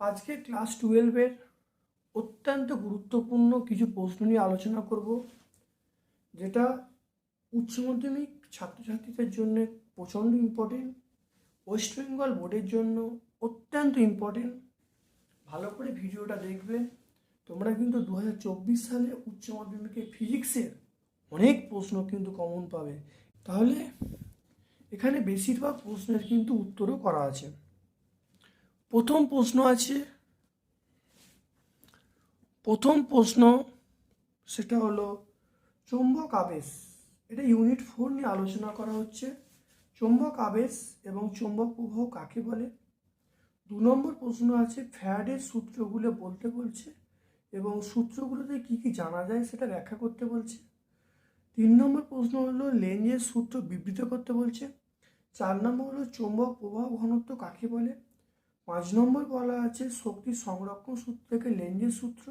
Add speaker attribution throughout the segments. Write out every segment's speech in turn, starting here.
Speaker 1: আজকে ক্লাস টুয়েলভের অত্যন্ত গুরুত্বপূর্ণ কিছু প্রশ্ন নিয়ে আলোচনা করব, যেটা উচ্চ মাধ্যমিক ছাত্রছাত্রীদের জন্য প্রচণ্ড ইম্পর্টেন্ট ওয়েস্ট বেঙ্গল বোর্ডের জন্য অত্যন্ত ইম্পর্টেন্ট ভালো করে ভিডিওটা দেখবে তোমরা কিন্তু দু হাজার চব্বিশ সালে উচ্চ মাধ্যমিকে ফিজিক্সের অনেক প্রশ্ন কিন্তু কমন পাবে। তাহলে এখানে বেশিরভাগ প্রশ্নের কিন্তু উত্তরও করা আছে। প্রথম প্রশ্ন আছে, প্রথম প্রশ্ন সেটা হলো চৌম্বক আবেশ। এটা ইউনিট ফোর নিয়ে আলোচনা করা হচ্ছে। চৌম্বক আবেশ এবং চুম্বক প্রবাহ কাকে বলে? দু নম্বর প্রশ্ন আছে ফ্যাডের সূত্রগুলো বলতে বলছে এবং সূত্রগুলোতে কি কি জানা যায় সেটা ব্যাখ্যা করতে বলছে। তিন নম্বর প্রশ্ন হলো লেঞ্জের সূত্র বিবৃত করতে বলছে। চার নম্বর হলো, চৌম্বক প্রবাহ ঘনত্ব কাকে বলে? পাঁচ নম্বর বলা আছে, শক্তি সংরক্ষণ সূত্র থেকে লেঞ্জের সূত্র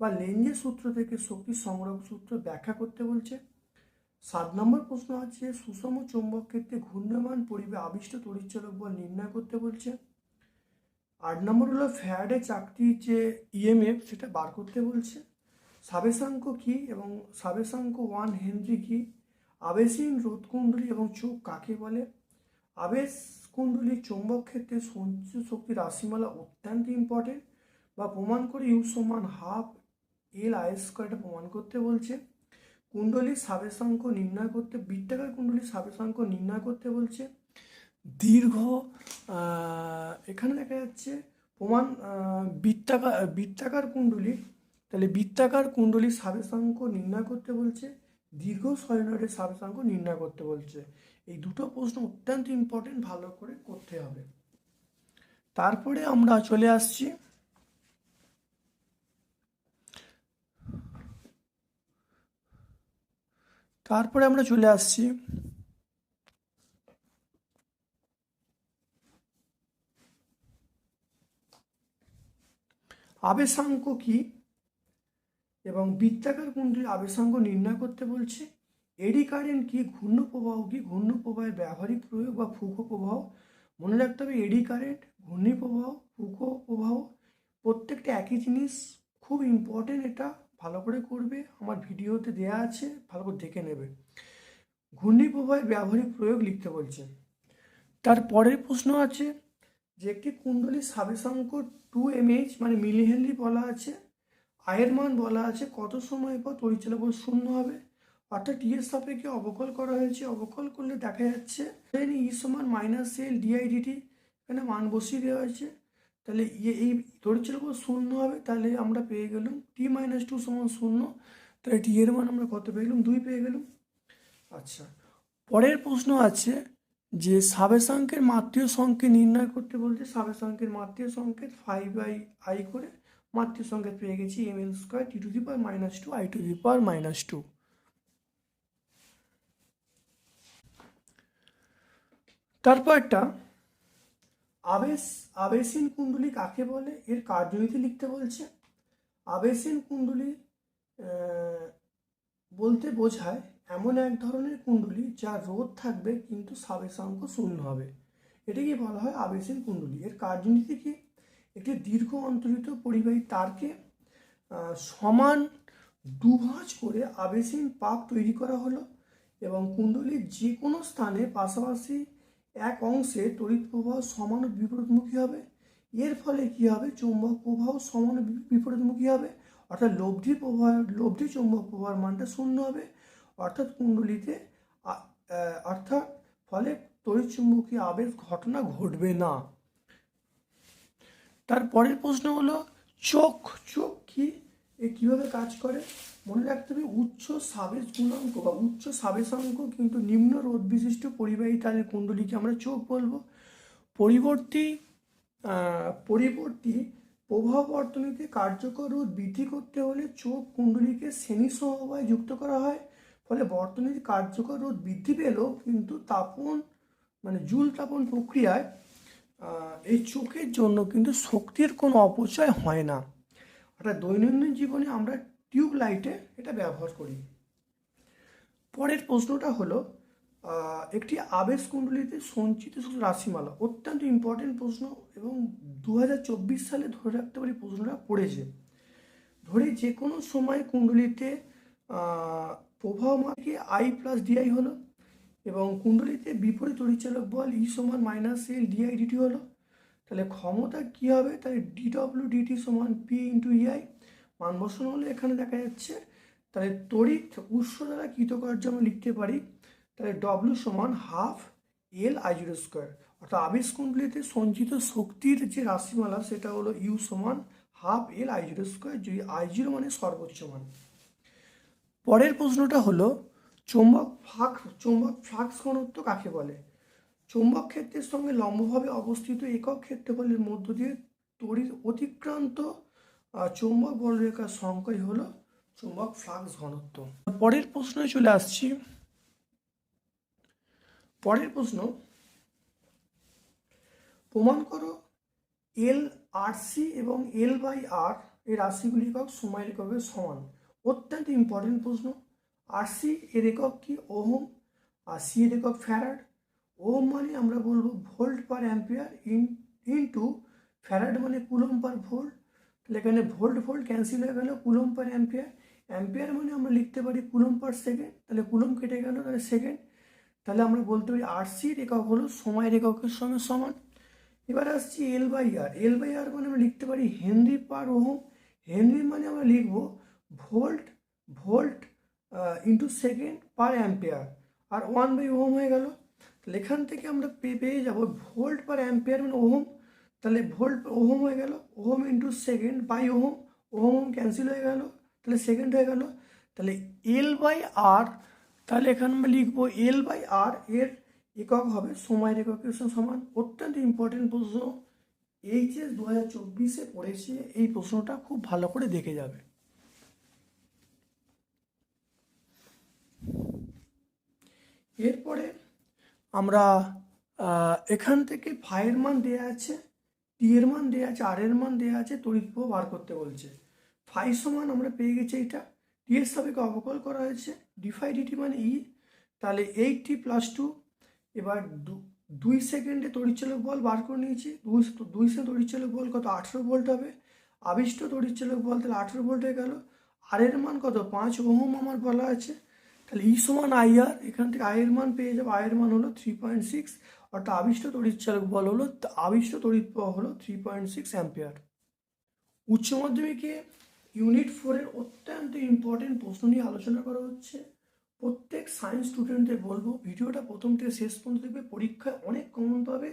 Speaker 1: বা লেঞ্জের সূত্র থেকে শক্তি সংরক্ষণ সূত্র ব্যাখ্যা করতে বলছে। সাত নম্বর প্রশ্ন আছে, সুষম চৌম্বক ক্ষেত্রে ঘূর্ণমান পরিবে আবিষ্ট তড়িৎচালক বল নির্ণয় করতে বলছে। নম্বর হলো ফ্যাডে চাকরির যে ইএমএফ সেটা বার করতে বলছে। সাবেশাঙ্ক কি এবং সাবেশাঙ্ক ওয়ান হেনরি কি? আবেশীন রোধকুণ্ডলী এবং চোখ কাকে বলে? আবেশ কুণ্ডলী চৌম্বক ক্ষেত্রে সঞ্চিত শক্তি রাশিমালা অত্যন্ত ইম্পর্টেন্ট বা প্রমাণ করে ইউ সমান হাফ এল আই স্কোয়ারটা প্রমাণ করতে বলছে। কুণ্ডলীর সাবেশাঙ্ক নির্ণয় করতে বৃত্তাকার কুণ্ডলীর সাবেশাঙ্ক নির্ণয় করতে বলছে। দীর্ঘ এখানে দেখা যাচ্ছে প্রমাণ বৃত্তাকার বৃত্তাকার কুণ্ডলী। তাহলে বৃত্তাকার কুণ্ডলীর সাবেশাঙ্ক নির্ণয় করতে বলছে, দীর্ঘ সয়নরের সাবেশাঙ্ক নির্ণয় করতে বলছে। এই দুটো প্রশ্ন অত্যন্ত ইম্পর্টেন্ট ভালো করে করতে হবে। তারপরে আমরা চলে আসছি। তারপরে আমরা চলে আসছি আবেশাঙ্ক কি? এবং বৃত্তাকার কুণ্ডলীর আবেশাঙ্ক নির্ণয় করতে বলছে, এডি কারেন্ট কি ঘূর্ণ প্রবাহ কি? ঘূর্ণ প্রবাহের ব্যবহারিক প্রয়োগ বা ফুকো প্রবাহ মনে রাখতে হবে এডি কারেন্ট ঘূর্ণি প্রবাহ ফুকো প্রবাহ প্রত্যেকটা একই জিনিস খুব ইম্পর্টেন্ট এটা ভালো করে করবে। আমার ভিডিওতে দেয়া আছে, ভালো করে দেখে নেবে। ঘূর্ণি প্রবাহের ব্যবহারিক প্রয়োগ লিখতে বলছে। তার পরের প্রশ্ন আছে যে একটি কুণ্ডলী সাবেশাঙ্ক টু এমএইচ মানে মিলি হেনরি বলা আছে, আয়ের মান বলা আছে, কত সময় পর বল শূন্য হবে, অর্থাৎ টি এর সাপেক্ষে অবকল করা হয়েছে, অবকল করলে দেখা যাচ্ছে ই সমান মাইনাস এল ডিআই ডিটি এখানে মান বসিয়ে দেওয়া হয়েছে, তাহলে ইয়ে এই বল শূন্য হবে, তাহলে আমরা পেয়ে গেলাম টি মাইনাস টু সমান শূন্য, তাহলে টি এর মান আমরা কত পেয়ে গেলাম? দুই পেয়ে গেলাম। আচ্ছা পরের প্রশ্ন আছে যে সাবেশাঙ্কের মাত্রীয় সংকেত নির্ণয় করতে বলছে সাবেশাঙ্কের মাত্রীয় সংকেত ফাইভ বাই আই করে মাতৃ সংকেত পেয়ে গেছি M L square T to the power minus two I to the power minus two তারপরটা আবেশ, আবেশীন কুণ্ডলী কাকে বলে? এর কার্যনীতি লিখতে বলছে। আবেশীন কুণ্ডলী বলতে বোঝায় এমন এক ধরনের কুণ্ডলী যার রোধ থাকবে কিন্তু সাবেশাঙ্ক শূন্য হবে। এটাকে বলা হয় আবেশীন কুণ্ডলী। এর কার্যনীতি কি? একটি দীর্ঘ অন্তরিত পরিবাহী তারকে সমান দুভাঁজ করে আবেশীন পাক তৈরি করা হলো এবং কুণ্ডলীর যে কোনো স্থানে পাশাপাশি এক অংশে তড়িৎ প্রবাহ সমান বিপরীতমুখী হবে। এর ফলে কি হবে? চৌম্বক প্রবাহ সমান বিপরীতমুখী হবে। অর্থাৎ লব্ধি প্রবাহ, লব্ধি চৌম্বক প্রবাহের মানটা শূন্য হবে। অর্থাৎ কুণ্ডলীতে অর্থাৎ ফলে তড়িৎ চুম্বকীয় আবেশ ঘটনা ঘটবে না। তার পরের প্রশ্ন হলো, চোখ চোখ কি? এ কীভাবে কাজ করে? মনে রাখতে হবে, উচ্চ সাবেশ গুণাঙ্ক বা উচ্চ সাবেশাঙ্ক কিন্তু নিম্ন রোধ বিশিষ্ট পরিবাহী তারের কুণ্ডলীকে আমরা চোখ বলব। পরিবর্তী পরিবর্তী প্রভাব বর্তনীতে কার্যকর রোধ বৃদ্ধি করতে হলে চোখ কুণ্ডলীকে শ্রেণি সমবায় যুক্ত করা হয়। ফলে বর্তনীর কার্যকর রোধ বৃদ্ধি পেলেও কিন্তু তাপন মানে জুল তাপন প্রক্রিয়ায় এই চোখের জন্য কিন্তু শক্তির কোনো অপচয় হয় না। অর্থাৎ দৈনন্দিন জীবনে আমরা টিউব লাইটে এটা ব্যবহার করি। পরের প্রশ্নটা হলো একটি আবেশ কুণ্ডলিতে সঞ্চিত রাশিমালা অত্যন্ত ইম্পর্টেন্ট প্রশ্ন এবং দু হাজার চব্বিশ সালে ধরে রাখতে পারি প্রশ্নটা পড়েছে। ধরে যে কোনো সময় কুণ্ডলিতে প্রবাহ মার্কে আই প্লাস ডিআই হলো এবং কুণ্ডলিতে বিপরীত পরিচালক বল ই সমান মাইনাস এল ডিআই ডিটি হলো। তাহলে ক্ষমতা কী হবে? তাহলে ডিডব্লিউ ডিটি সমান পি ইন্টু ইআই মান বসানো হলে। এখানে দেখা যাচ্ছে, তাহলে তড়িৎ উৎস দ্বারা কৃতকার্য আমরা লিখতে পারি, তাহলে ডব্লিউ সমান half L I zero square অর্থাৎ আবেশ কুণ্ডলিতে সঞ্চিত শক্তির যে রাশিমালা, সেটা হলো ইউ সমান half L I zero square যদি আই জিরো মানে সর্বোচ্চ মান। পরের প্রশ্নটা হলো, চৌম্বক ফাঁক, চৌম্বক ফ্লাক্স ঘনত্ব কাকে বলে? চৌম্বক ক্ষেত্রের সঙ্গে লম্বভাবে অবস্থিত একক ক্ষেত্রফলের মধ্য দিয়ে তড়িৎ অতিক্রান্ত চৌম্বক বলরেখার সংখ্যাই হলো চৌম্বক ফ্লাক্স ঘনত্ব পরের প্রশ্নে চলে আসছি। পরের প্রশ্ন, প্রমাণ করো এল আর সি এবং এল বাই আর এই রাশিগুলি একক সময়ের এককের সমান। অত্যন্ত ইম্পর্টেন্ট প্রশ্ন। আর সি এর একক কি ওহম? আর সি এর একক ফ্যারাড। ওহম মানে আমরা বলব volt per ampere in into farad মানে কুলম পার ভোল্ট। তাহলে এখানে ভোল্ট ভোল্ট ক্যান্সেল হয়ে গেল কুলম পার অ্যাম্পিয়ার। অ্যাম্পিয়ার মানে আমরা লিখতে পারি কুলম পার সেকেন্ড তাহলে কুলম কেটে গেল, তাহলে সেকেন্ড তাহলে আমরা বলতে পারি আর সির একক হলো সময়ের এককের সঙ্গে সমান। এবার আসছি L by R L by আর মানে আমরা লিখতে পারি হেনরি পার ওহম। হেনরি মানে আমরা লিখব volt volt into second per ampere R one by ohm হয়ে গেল। তাহলে এখান থেকে আমরা পে- পেয়ে যাব ভোল্ট পার অ্যাম্পিয়ার মানে ওহম তাহলে ভোল্ট ওহম হয়ে গেল। Ohm into second by ohm ohm cancel হয়ে গেল। তাহলে সেকেন্ড হয়ে গেল। তাহলে এল বাই আর তাহলে এখানে আমরা লিখব এল বাই আর এর একক হবে সময়ের সঙ্গে সমান। অত্যন্ত ইম্পর্টেন্ট প্রশ্ন। এইচএস দু হাজার চব্বিশে পড়েছে। এই প্রশ্নটা খুব ভালো করে দেখে যাবে। এরপরে আমরা এখান থেকে ফাইয়ের মান দেওয়া আছে, টি এর মান দেওয়া আছে, আর এর মান দেওয়া আছে, তড়িৎ প্রবাহ বার করতে বলছে। ফাই সমান আমরা পেয়ে গেছি এটা টি এর সাপেক্ষে অবকল করা হয়েছে ডিফাই ডিটি মানে ই তাহলে এইট টি প্লাস টু এবার দুই সেকেন্ডে তড়িৎচালক বল বার করে নিয়েছি দুই দুই সেকেন্ড তড়িৎচালক বল কত আঠেরো ভোল্ট হবে, আবিষ্ট তড়িৎচালক বল তাহলে আঠেরো ভোল্ট হয়ে গেল, আর এর মান কত? পাঁচ ওহম আমার বলা আছে তাহলে ই সমান আই আর এখান থেকে আয়ের মান পেয়ে যাব। আয়ের মান হলো থ্রি পয়েন্ট সিক্স অর্থাৎ আবিষ্ট তড়িৎচালক বল হলো আবিষ্ট তড়িৎ প্রবাহ হলো থ্রি পয়েন্ট সিক্স অ্যাম্পিয়ার উচ্চ মাধ্যমিকে ইউনিট ফোরের অত্যন্ত ইম্পর্টেন্ট প্রশ্ন নিয়ে আলোচনা করা হচ্ছে। প্রত্যেক সায়েন্স স্টুডেন্টদের বলব, ভিডিওটা প্রথম থেকে শেষ পর্যন্ত দেখবে, পরীক্ষায় অনেক কমন পাবে,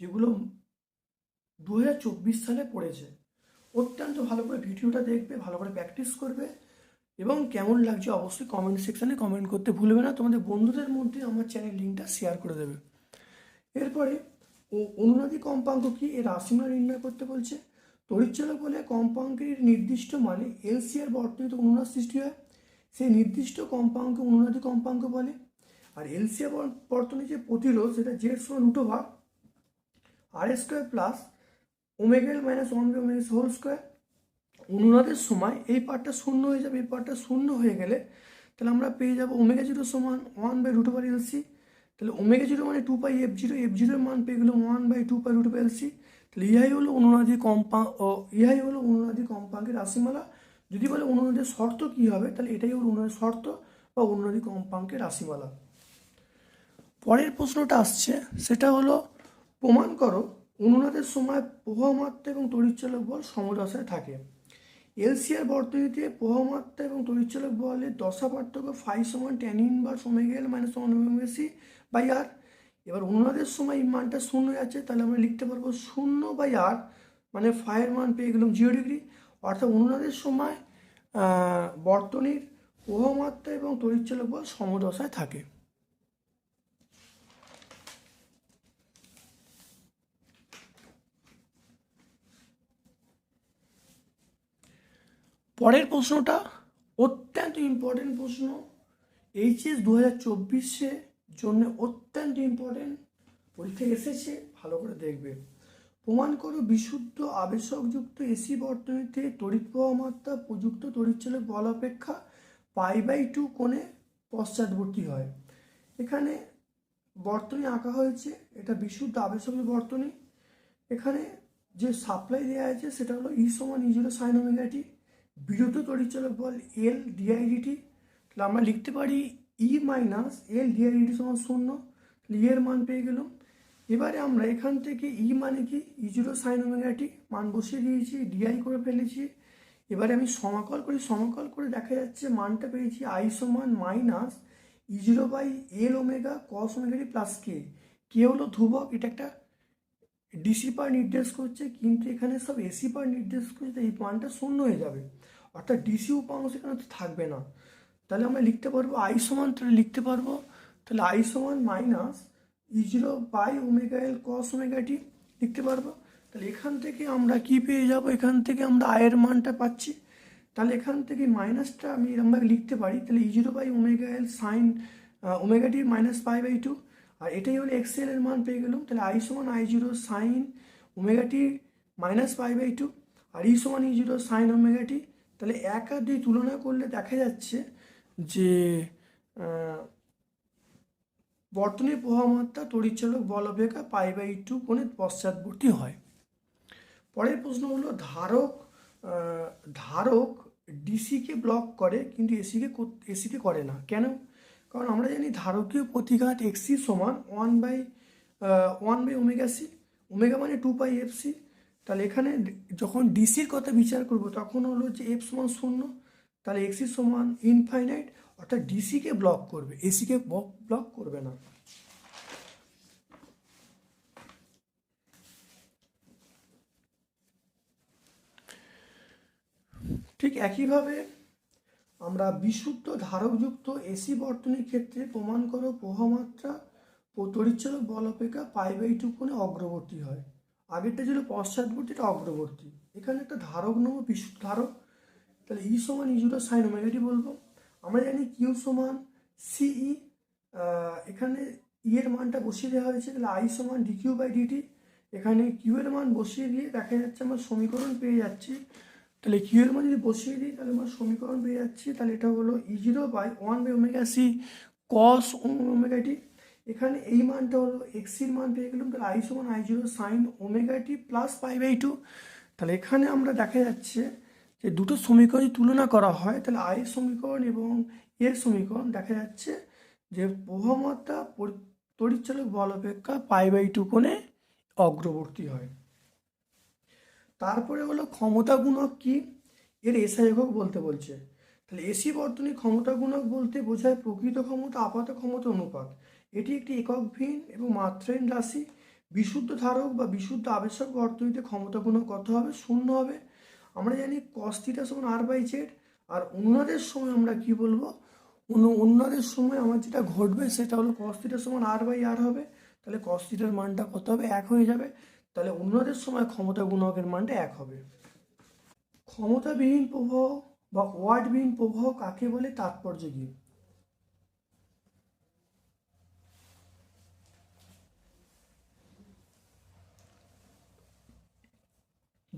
Speaker 1: যেগুলো দু হাজার চব্বিশ সালে পড়েছে। অত্যন্ত ভালো করে ভিডিওটা দেখবে, ভালো করে প্র্যাকটিস করবে। এবং কেমন লাগছে অবশ্যই কমেন্ট সেকশানে কমেন্ট করতে ভুলবে না। তোমাদের বন্ধুদের মধ্যে আমার চ্যানেল লিঙ্কটা শেয়ার করে দেবে। এরপরে, ও অনুনাদি কম্পাঙ্ক কি? এর রাশিমালা নির্ণয় করতে বলছে। তড়িৎচালক বলে কম্পাঙ্কের নির্দিষ্ট মানে এলসিআর বর্তমানে অনুনাদ সৃষ্টি হয়। সেই নির্দিষ্ট কম্পাঙ্ক অনুনাদি কম্পাঙ্ক বলে। আর এলসিআর বর্তনে যে প্রতিরোধ, সেটা জেড সমান রুটো ভাগ R square plus omega L minus one minus whole square অনুনাদের সময় এই পার্টটা শূন্য হয়ে যাবে, এই পার্টটা শূন্য হয়ে গেলে তাহলে আমরা পেয়ে যাব ওমেগা জিরো সমান one by root over by LC তাহলে ওমেগা জিরো মানে two pi F zero F জিরোর মান পেয়ে গেলো one by two pi root LC তাহলে ইহাই হলো অনুনাদি কম্পা ইহাই হলো অনুনাদি কম্পাঙ্কের রাশিমালা। যদি বলে অনুনাদের শর্ত কী হবে, তাহলে এটাই হলো অনুনাদের শর্ত বা অনুনাদি কম্পাঙ্কের রাশিমালা। পরের প্রশ্নটা আসছে, সেটা হলো, প্রমাণ করো, অনুনাদের সময় প্রবাহমাত্রা এবং তড়িৎচালক বল সমদশায় থাকে। এলসিআর বর্তনীতে প্রবাহমাত্রা এবং তড়িৎচালক বলের দশা পার্থক্য ফাই সমান tan inverse omega L minus one omega C by R এবার অনুনাদের সময় মানটা শূন্য আছে, তাহলে আমরা লিখতে পারব শূন্য বাই আর মানে ফাইয়ের মান পেয়ে গেলাম জিরো ডিগ্রি অর্থাৎ অনুনাদের সময় বর্তনীর প্রবাহমাত্রা এবং তড়িৎচালক বল সমদশায় থাকে। পরের প্রশ্নটা অত্যন্ত ইম্পর্টেন্ট প্রশ্ন। এইচএস দু হাজার চব্বিশে জন্য অত্যন্ত ইম্পর্টেন্ট পরীক্ষা এসেছে, ভালো করে দেখবে। প্রমাণ করো, বিশুদ্ধ আবেশকযুক্ত এসি বর্তনীতে তড়িৎ প্রবাহ মাত্রা প্রযুক্ত তড়িৎচালক বল অপেক্ষা পাই বাই টু কোণে পশ্চাৎবর্তী হয়। এখানে বর্তনী আঁকা হয়েছে, এটা বিশুদ্ধ আবেশক বর্তনী। এখানে যে সাপ্লাই দেওয়া আছে, সেটা হলো ই সমান ই জিরো সাইন বিরুদ্ধ তড়িৎচালক বল এল ডিআইডিটি তাহলে আমরা লিখতে পারি ই মাইনাস এল ডিআইডিটি সমান শূন্য, তাহলে ই এর মান পেয়ে গেলাম। এবারে আমরা এখান থেকে ই মানে কি? ই জিরো সাইন ওমেগাটি মান বসিয়ে দিয়েছি ডিআই করে ফেলেছি। এবারে আমি সমাকল করি, সমাকল করে দেখা যাচ্ছে মানটা পেয়েছি আই সমান minus E zero by L omega cos omega t plus K K হলো ধ্রুবক, এটা একটা ডিসি পার নির্দেশ করছে, কিন্তু এখানে সব এসি পার নির্দেশ করছে এই মানটা শূন্য হয়ে যাবে। অর্থাৎ ডিসি উপাংশ এখানে তো থাকবে না। তাহলে আমরা লিখতে পারব আই সমান, তাহলে লিখতে পারব, তাহলে আই সমান minus E zero by omega L cos omega t লিখতে পারব। তাহলে এখান থেকে আমরা কি পেয়ে যাব? এখান থেকে আমরা আয়ের মানটা পাচ্ছি। তাহলে এখান থেকে মাইনাসটা আমি আমরা লিখতে পারি। তাহলে E zero by omega L sine omega t minus pi by two R এটাই হলো এক্সেল এর মান পেয়ে গেলাম। তাহলে আই সমান I zero sine omega t minus pi by two R E সমান ই জিরো সাইন ওমেগাটি তাহলে এক আর দুই তুলনা করলে দেখা যাচ্ছে যে বর্তনীর প্রবাহ তড়িৎচালক বল অপেক্ষা পাই বাই টু কোণে পশ্চাৎবর্তী হয়। পরের প্রশ্ন হলো ধারক ধারক ডিসিকে ব্লক করে কিন্তু এসিকে এসিকে করে না। কেন? কারণ আমরা জানি ধারকীয় প্রতিঘাত এক্সি সমান one by one by omega C omega মানে টু পাই এফ সি তাহলে এখানে যখন ডিসির কথা বিচার করব, তখন হলো যে এফ সমান শূন্য, তাহলে এক্সি সমান ইনফাইনাইট অর্থাৎ ডিসিকে ব্লক করবে। এসিকে ব্লক করবে না। ঠিক একইভাবে আমরা বিশুদ্ধ ধারকযুক্ত এসি বর্তনীর ক্ষেত্রে প্রমাণ করো প্রবাহমাত্রা ও তড়িৎচালক বল অপেক্ষা পাই বাই টু কোণে অগ্রবর্তী হয়। আগেরটা ছিল পশ্চাৎবর্তী, এটা অগ্রবর্তী। এখানে একটা ধারক নেব, বিশুদ্ধ ধারক। তাহলে ই সমান ই জুটা সাইন ওমেগাটি বলব। আমরা জানি কিউ সমান সিই এখানে ই এর মানটা বসিয়ে দেওয়া হয়েছে। তাহলে আই সমান ডি কিউ বাই ডিটি এখানে কিউ এর মান বসিয়ে দিয়ে দেখা যাচ্ছে আমরা সমীকরণ পেয়ে যাচ্ছি। তাহলে কিউ এর মান যদি বসিয়ে দিই, তাহলে আমার সমীকরণ পেয়ে যাচ্ছি। তাহলে এটা হলো E zero by one by omega C cos omega T এখানে এই মানটা হলো এক্সির মান পেয়ে গেলাম, তাহলে আই সমান I zero sine omega T plus pi by two তাহলে এখানে আমরা দেখা যাচ্ছে যে দুটো সমীকরণ তুলনা করা হয়, তাহলে আই সমীকরণ এবং এর সমীকরণ দেখা যাচ্ছে যে প্রভাবমাত্রা তড়িৎচালক বল অপেক্ষা পাই বাই টু কোণে অগ্রবর্তী হয়। তারপরে হলো ক্ষমতা গুণক কি? এর এসআই একক বলতে বলছে। তাহলে এসি বর্তনী ক্ষমতা গুণক বলতে বোঝায় প্রকৃত ক্ষমতা, আপাত ক্ষমতা, অনুপাত। এটি একটি একক ভিন এবং মাত্রাহীন রাশি। বিশুদ্ধ ধারক বা বিশুদ্ধ আবেশক বর্তনীতে ক্ষমতা গুণক কত হবে? শূন্য হবে। আমরা জানি কস থিটা সমান আর বাই জেড আর উন্নদের সময় আমরা কি বলব? উন্নদের সময় আমার যেটা ঘটবে সেটা হলো কস থিটার সমান আর বাই আর হবে। তাহলে কস থিটার মানটা কত হবে? এক হয়ে যাবে। তাহলে উন্নদের সময় ক্ষমতা গুণকের মানটা এক হবে। ক্ষমতাবিহীন প্রবাহ বা ওয়ার্ডবিহীন প্রবাহ কাকে বলে? তাৎপর্য কি?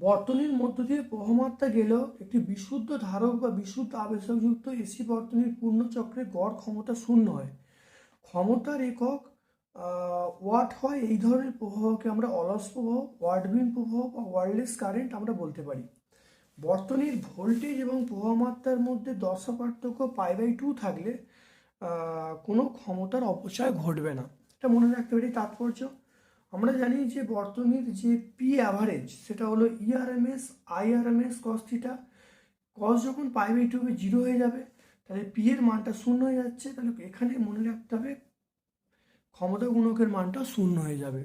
Speaker 1: বর্তনীর মধ্য দিয়ে প্রবাহমাত্রা গেলেও একটি বিশুদ্ধ ধারক বা বিশুদ্ধ আবেশকযুক্ত এসি বর্তনীর পূর্ণ চক্রে গড় ক্ষমতা শূন্য হয়। ক্ষমতার একক ওয়াট হয়? এই ধরনের প্রবাহকে আমরা অলস প্রবাহ ওয়ার্ডবিহীন প্রবাহ বা ওয়ারলেস কারেন্ট আমরা বলতে পারি। বর্তনীর ভোল্টেজ এবং প্রবাহমাত্রার মধ্যে দশা পার্থক্য পাই বাই টু থাকলে কোনো ক্ষমতার অপচয় ঘটবে না। এটা মনে রাখতে পারি তাৎপর্য। আমরা জানি যে বর্তনীর যে পি অ্যাভারেজ সেটা হলো ইআরএমএস আইআরএমএস কস থিটা কস যখন পাই বাই টু জিরো হয়ে যাবে, তাহলে পি এর মানটা শূন্য হয়ে যাচ্ছে। তাহলে এখানে মনে রাখতে হবে ক্ষমতা গুণকের মানটা শূন্য হয়ে যাবে।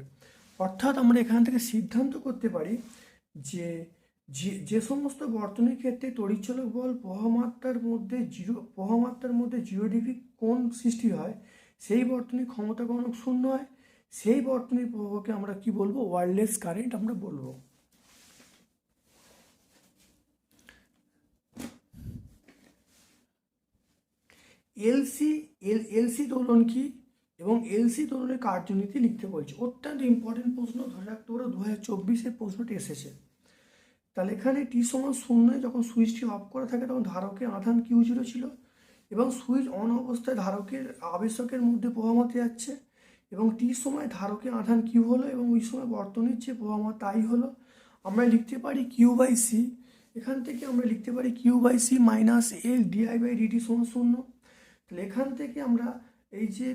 Speaker 1: অর্থাৎ আমরা এখান থেকে সিদ্ধান্ত করতে পারি যে যে সমস্ত বর্তনীর ক্ষেত্রে তড়িৎচালক বল প্রবাহমাত্রার মধ্যে জিরো, প্রবাহমাত্রার মধ্যে জিরো ডিগ্রি কোণ সৃষ্টি হয়, সেই বর্তনীর ক্ষমতা গণক শূন্য হয়, সেই বর্তনীর প্রবাহকে আমরা কি বলব? ওয়ারলেস কারেন্ট আমরা বলব। এলসি, এল, এলসি দোলন কি? এবং এলসি দোলনের কার্যনীতি লিখতে বলছে। অত্যন্ত ইম্পর্টেন্ট প্রশ্ন, ধরে রাখতে পারো দু হাজার চব্বিশের প্রশ্নটি এসেছে। তাহলে এখানে টি সমান শূন্যে যখন সুইচটি অফ করা থাকে, তখন ধারকের আধান কিউ জিরো ছিল এবং সুইচ অন অবস্থায় ধারকের আবেশকের মধ্যে প্রভাবমতে যাচ্ছে এবং টি সময় ধারকের আধান কিউ হলো এবং ওই সময় বর্তনীর যে প্রভাবমত তাই হলো। আমরা লিখতে পারি কিউ বাই সি এখান থেকে আমরা লিখতে পারি Q by C minus L DI by DT সমান শূন্য। তাহলে এখান থেকে আমরা এই যে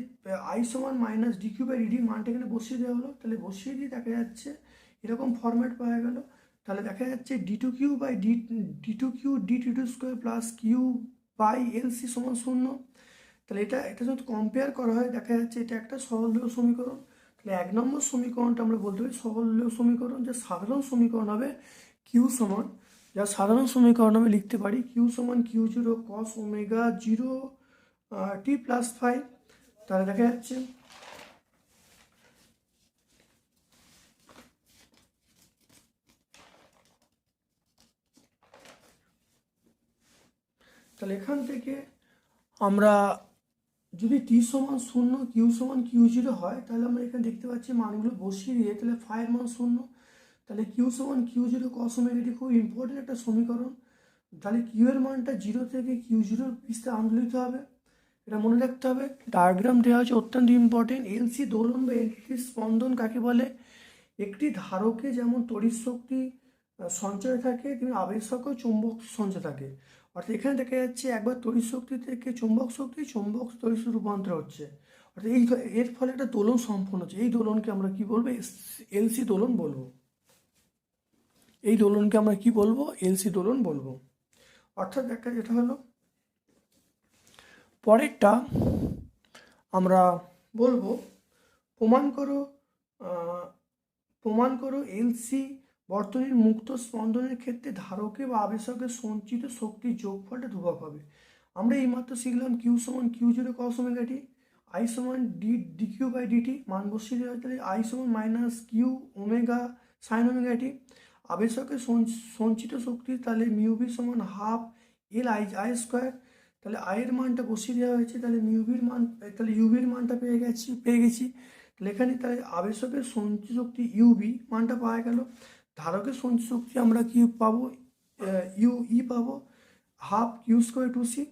Speaker 1: আই সমান মাইনাস ডিকিউ বাই ডিডি মানটা এখানে বসিয়ে দেওয়া হলো, তাহলে বসিয়ে দিয়ে দেখা যাচ্ছে এরকম ফরম্যাট পাওয়া গেল। তাহলে দেখা যাচ্ছে D two Q by D D two Q D two two square plus Q by L C সমান শূন্য। তাহলে এটা এটা যদি কম্পেয়ার করা হয়, দেখা যাচ্ছে এটা একটা সরলীয় সমীকরণ। তাহলে এক নম্বর সমীকরণটা আমরা বলতে পারি সরলীয় সমীকরণ, যে সাধারণ সমীকরণ হবে কিউ সমান। যা সাধারণ সমীকরণ আমি লিখতে পারি কিউ সমান Q zero cos omega zero T plus five তাহলে দেখা যাচ্ছে। তাহলে এখান থেকে আমরা যদি টি সমান শূন্য কিউ সমান কিউ জিরো হয়, তাহলে আমরা এখানে দেখতে পাচ্ছি মানগুলো বসিয়ে দিয়ে, তাহলে ফাইভ মান শূন্য। তাহলে কিউ সমান কিউ জিরো কস ওমেগাটি খুব ইম্পর্টেন্ট একটা সমীকরণ। তাহলে কিউ এর মানটা জিরো থেকে কিউ জিরোর পিসতে আন্দোলিত হবে। এটা মনে রাখতে হবে ডায়াগ্রাম দেওয়া হচ্ছে অত্যন্ত ইম্পর্টেন্ট এলসি দোলন বা এলসি স্পন্দন কাকে বলে? একটি ধারকে যেমন তড়িৎ শক্তি সঞ্চয় থাকে, তেমনি আবেশকও চুম্বক সঞ্চয় থাকে। অর্থাৎ এখানে দেখা যাচ্ছে একবার তড়িৎ শক্তি থেকে চুম্বক শক্তি, চুম্বক তড়িৎ শক্তি রূপান্তর হচ্ছে। অর্থাৎ এই এর ফলে একটা দোলন সম্পন্ন হচ্ছে। এই দোলনকে আমরা কি বলব? এলসি দোলন বলব। এই দোলনকে আমরা কি বলব? এলসি দোলন বলব। অর্থাৎ একটা যেটা হলো পরেরটা আমরা বলব, প্রমাণ করো প্রমাণ করো এলসি বর্তনীর মুক্ত স্পন্দনের ক্ষেত্রে ধারকে বা আবেশকের সঞ্চিত শক্তির যোগফলটা ধ্রুবক হবে। আমরা এইমাত্র শিখলাম কিউ সমান Q zero cos omega t I সমান D D Q by DT মান বসিয়ে দেওয়া তাহলে আই সমান minus Q omega sine omega t আবেশকের সঞ্চ- সঞ্চিত শক্তি তাহলে মিউবি সমান half L I I square তাহলে আয়ের মানটা বসিয়ে দেওয়া হয়েছে, তাহলে মিউবির মান তাহলে ইউবির মানটা পেয়ে গেছি পেয়ে গেছি। তাহলে এখানে তাহলে আবেশকের সঞ্চিত শক্তি ইউবি মানটা পাওয়া গেল। ধারকের সঞ্চিত শক্তি আমরা কি পাবো ইউ, ই পাবো, half Q square two C.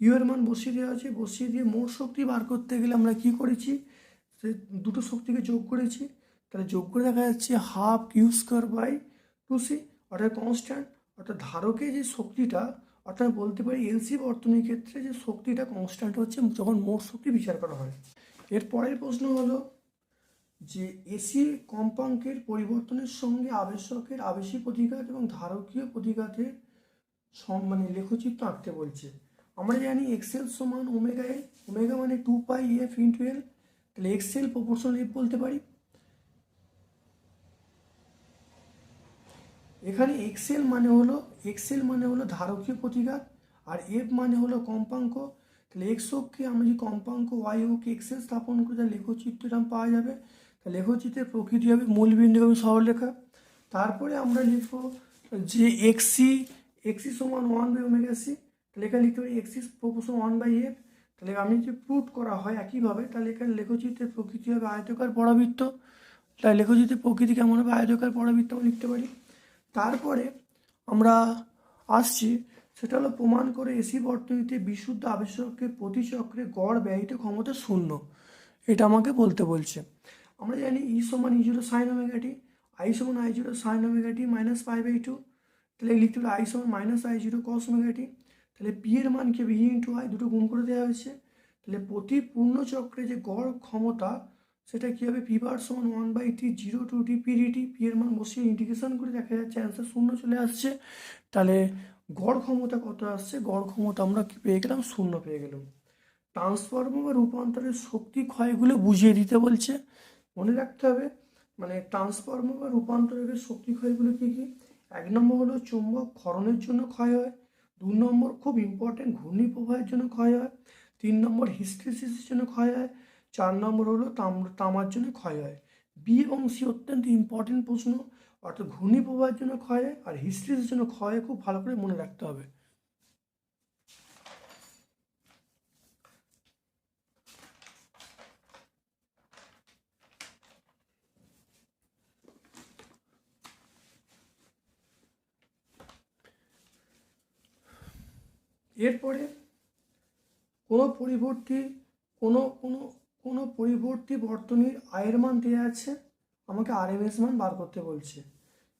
Speaker 1: U এর মান বসিয়ে দেওয়া আছে বসিয়ে দিয়ে মোট শক্তি বার করতে গেলে আমরা কি করেছি? সে দুটো শক্তিকে যোগ করেছি, তাহলে যোগ করে দেখা যাচ্ছে half Q square by two C, অর্থাৎ কনস্ট্যান্ট। অর্থাৎ ধারকে যে শক্তিটা অর্থাৎ বলতে পারি এলসি বর্তনীর ক্ষেত্রে যে শক্তিটা কনস্ট্যান্ট হচ্ছে যখন মোট শক্তি বিচার করা হয়। এর পরের প্রশ্ন হলো যে এসি কম্পাঙ্কের পরিবর্তনের সঙ্গে আবেশকের আবেশিক প্রতিঘাত এবং ধারকীয় প্রতিঘাতের মানে লেখচিত্র আঁকতে বলছে। আমরা জানি এক্সেল সমান ওমেগা এল ওমেগা মানে two pi F into L তাহলে এক্সেল প্রপোর্শনাল এফ বলতে পারি। এখানে এক্সেল মানে হলো এক্সেল মানে হলো ধারকীয় প্রতিঘাত আর এফ মানে হলো কম্পাঙ্ক। তাহলে এক্স অক্ষে আমরা যদি কম্পাঙ্ক ওয়াই অক্ষে এক্সেল স্থাপন করি, তাহলে লেখচিত্র এরকম পাওয়া যাবে। তাহলে লেখচিত্রের প্রকৃতি হবে মূল বিন্দু এবং সরলরেখা। তারপরে আমরা লিখব যে এক্সি এক্সি সমান ওয়ান বাই ওমেগা সি তাহলে এখানে লিখতে পারি XC proportion one by F তাহলে আমি যদি প্রুট করা হয় একইভাবে, তাহলে এখানে লেখচিত্রের প্রকৃতি হবে আয়তকার পরাবৃত্ত। তাহলে লেখচিত্রের প্রকৃতি কেমন হবে? আয়তকার পরাবৃত্ত আমরা লিখতে পারি। তারপরে আমরা আসছি, সেটা হলো প্রমাণ করে এসি বর্তনীতে বিশুদ্ধ আবেশকের প্রতি চক্রে গড় ব্যয়িত ক্ষমতা শূন্য। এটা আমাকে বলতে বলছে। আমরা জানি ই সমান E sine omega t I সমান I zero sine omega t minus five by two তাহলে লিখতে হবে আই সমান minus I zero cos omega t তাহলে পি এর মান কি হবে ই ইন্টু আই দুটো গুণ করে দেওয়া হয়েছে, তাহলে প্রতি পূর্ণ চক্রে যে গড় ক্ষমতা সেটা কী হবে পি বার সমান one by T zero two T P DT P এর মান বসিয়ে ইন্টিগ্রেশন করে দেখা যাচ্ছে অ্যান্সার শূন্য চলে আসছে। তাহলে গড় ক্ষমতা কত আসছে? গড় ক্ষমতা আমরা কি পেয়ে গেলাম? শূন্য পেয়ে গেলাম। ট্রান্সফর্মার বা রূপান্তরের শক্তি ক্ষয়গুলো বুঝিয়ে দিতে বলছে। মনে রাখতে হবে মানে ট্রান্সফর্মার বা রূপান্তরের শক্তি ক্ষয়গুলো কী কী? এক নম্বর হলো চুম্বক ক্ষরণের জন্য ক্ষয় হয়। দু নম্বর খুব ইম্পর্টেন্ট ঘূর্ণি প্রবাহের জন্য ক্ষয় হয়। তিন নম্বর হিস্ট্রিসিসের জন্য ক্ষয় হয়। চার নম্বর হলো তাম তামার জন্য ক্ষয় হয়। বি এবং সি অত্যন্ত ইম্পর্টেন্ট প্রশ্ন, অর্থাৎ ঘূর্ণি প্রবাহের জন্য ক্ষয় হয় আর হিস্ট্রির জন্য ক্ষয় খুব ভালো করে মনে রাখতে হবে। এরপরে কোনো পরিবর্তী কোনো কোনো কোনো পরিবর্তী বর্তনীর আয়ের মান দেওয়া আছে? আমাকে আরএমএস মান বার করতে বলছে।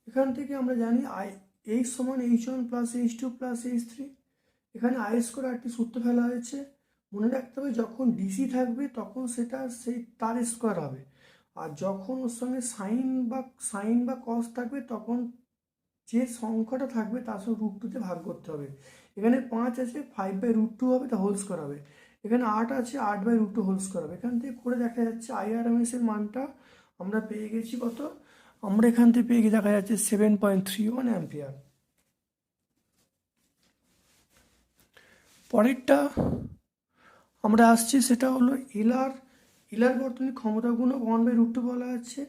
Speaker 1: এখান থেকে আমরা জানি আই এইচ সমান H one plus H two plus H three এখানে আইএস করে একটি সূত্র ফেলা হয়েছে। মনে রাখতে হবে, যখন ডিসি থাকবে, তখন সেটা সেই তার স্কোয়ার হবে। আর যখন ওর সঙ্গে সাইন বা সাইন বা কস থাকবে, তখন যে সংখ্যাটা থাকবে, তার সঙ্গে রুট টুতে ভাগ করতে হবে। এখানে পাঁচ আছে ফাইভ বাই রুট টু হবে, তা হোল স্কোয়ার হবে। এখানে আট আছে, আট by root two whole square হবে। এখান থেকে করে দেখা যাচ্ছে আইআরএমএস এর মানটা আমরা পেয়ে গেছি কত? আমরা এখান থেকে পেয়ে গিয়ে দেখা যাচ্ছে seven point three one ampere পরেরটা আমরা আসছি, সেটা হলো ইলার ইলার ক্ষমতা গুণক ওয়ান বাই রুট টু বলা আছে।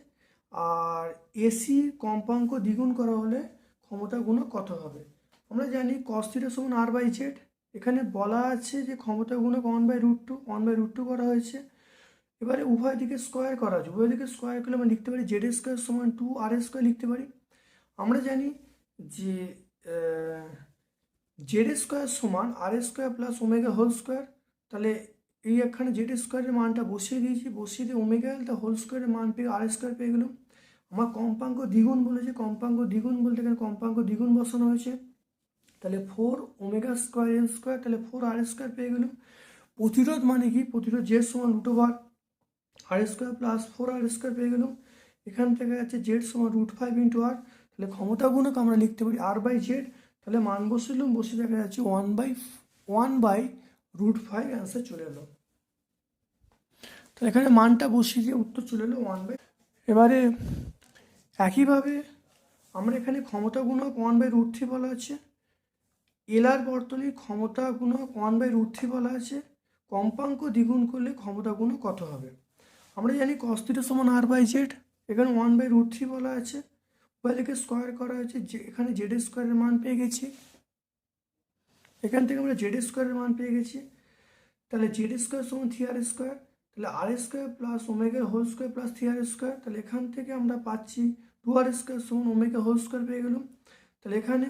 Speaker 1: আর এসি কম্পাঙ্ক দ্বিগুণ করা হলে ক্ষমতা গুণক কত হবে? আমরা জানি কস থিটা সমান আর বাই জেড এখানে বলা আছে যে ক্ষমতা গুণক one by root two one by root two করা হয়েছে। এবারে উভয় দিকে স্কোয়ার করা আছে। উভয় দিকে স্কোয়ার করলে আমরা লিখতে পারি জেড স্কোয়ার সমান টু আর স্কোয়ার লিখতে পারি। আমরা জানি যে জেড স্কোয়ার সমান R square plus omega whole square তাহলে এই এখানে জেড স্কোয়ারের মানটা বসিয়ে দিয়েছি। বসিয়ে দিয়ে ওমেগা তা হোল স্কোয়ারের মান পেয়ে আর স্কোয়ার পেয়ে গেলাম। আমার কম্পাঙ্ক দ্বিগুণ বলেছে। কম্পাঙ্ক দ্বিগুণ বলতে এখানে কম্পাঙ্ক দ্বিগুণ বসানো হয়েছে। তাহলে four omega square N square তাহলে ফোর আর স্কোয়ার পেয়ে গেলাম। প্রতিরোধ মানে কি? প্রতিরোধ জেড সমান root over R square plus four R square পেয়ে গেলাম। এখান থেকে আছে জেড সমান রুট ফাইভ ইন্টু আর তাহলে ক্ষমতা গুণক আমরা লিখতে পারি আর বাই জেড তাহলে মান বসিলাম, বসে দেখা যাচ্ছে one by one by root five answer চলে এলো। তাহলে এখানে মানটা বসিয়ে দিয়ে উত্তর চলে এলো ওয়ান বাই এবারে একইভাবে আমরা এখানে ক্ষমতা গুণক ওয়ান বাই রুট থ্রি বলা আছে। এলার বর্তনীর ক্ষমতা গুণক ওয়ান বাই রুট থ্রি বলা আছে। কম্পাঙ্ক দ্বিগুণ করলে ক্ষমতা গুণক কত হবে? আমরা জানি কস্তিটা সমান আর বাই জেড এখানে ওয়ান বাই রুট থ্রি বলা আছে। উভয়দিকে স্কোয়ার করা হয়েছে, যে এখানে জেড স্কোয়ারের মান পেয়ে গেছি। এখান থেকে আমরা জেড স্কোয়ারের মান পেয়ে গেছি। তাহলে জেড স্কোয়ার সমান থ্রি আর স্কোয়ার তাহলে R square plus omega whole square plus three R square তাহলে এখান থেকে আমরা পাচ্ছি টু আর স্কোয়ার সমান ওমেগা হোল স্কোয়ার পেয়ে গেলাম। তাহলে এখানে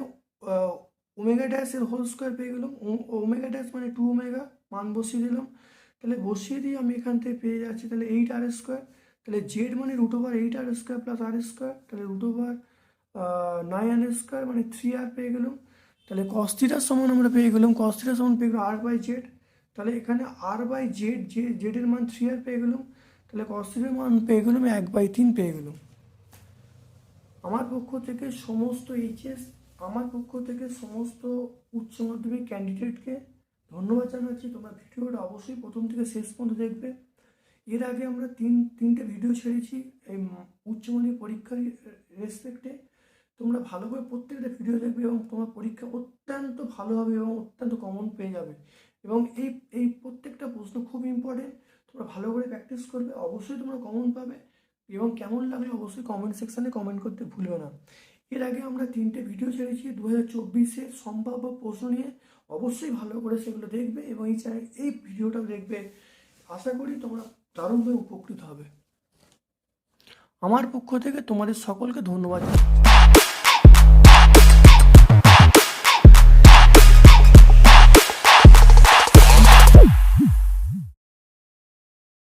Speaker 1: ওমেগা ড্যাশের হোল স্কোয়ার পেয়ে গেলাম। ওমেগা ড্যাশ মানে টু ওমেগা, মান বসিয়ে দিলাম। তাহলে বসিয়ে দিয়ে আমি এখান থেকে পেয়ে যাচ্ছি তাহলে এইট আর স্কোয়ার তাহলে জেড মানে root over eight R square plus R square তাহলে root over nine R square মানে থ্রি আর পেয়ে গেলাম। তাহলে কস্তিটার সমান আমরা পেয়ে গেলাম কস্তিটার সমান পেয়ে গেলাম আর বাই জেড তাহলে এখানে আর বাই জেড জে জেডের মান থ্রি আর পেয়ে গেলাম। তাহলে কস্তিটার মান পেয়ে গেলাম, এক বাই তিন পেয়ে গেলাম। আমার পক্ষ থেকে সমস্ত এইচএস আমার পক্ষ থেকে সমস্ত উচ্চ মাধ্যমিক ক্যান্ডিডেটকে ধন্যবাদ জানাচ্ছি। তোমরা ভিডিওটা অবশ্যই প্রথম থেকে শেষ পর্যন্ত দেখবে। এর আগে আমরা তিন, তিনটে ভিডিও ছেড়েছি এই উচ্চ মাধ্যমিক পরীক্ষার রেসপেক্টে তোমরা ভালো করে প্রত্যেকটা ভিডিও দেখবে এবং তোমার পরীক্ষা অত্যন্ত ভালো হবে এবং অত্যন্ত কমন পেয়ে যাবে। এবং এই এই প্রত্যেকটা প্রশ্ন খুব ইম্পর্টেন্ট তোমরা ভালো করে প্র্যাকটিস করবে, অবশ্যই তোমরা কমন পাবে এবং কেমন লাগলে অবশ্যই কমেন্ট সেকশানে কমেন্ট করতে ভুলবে না। এর আগে আমরা তিনটে ভিডিও ছেড়েছি দু হাজার চব্বিশের সম্ভাব্য প্রশ্ন নিয়ে। অবশ্যই ভালো করে সেগুলো দেখবে এবং এই চাই এই ভিডিওটা দেখবে। আশা করি তোমরা দারুণভাবে উপকৃত হবে। আমার পক্ষ থেকে তোমাদের সকলকে ধন্যবাদ।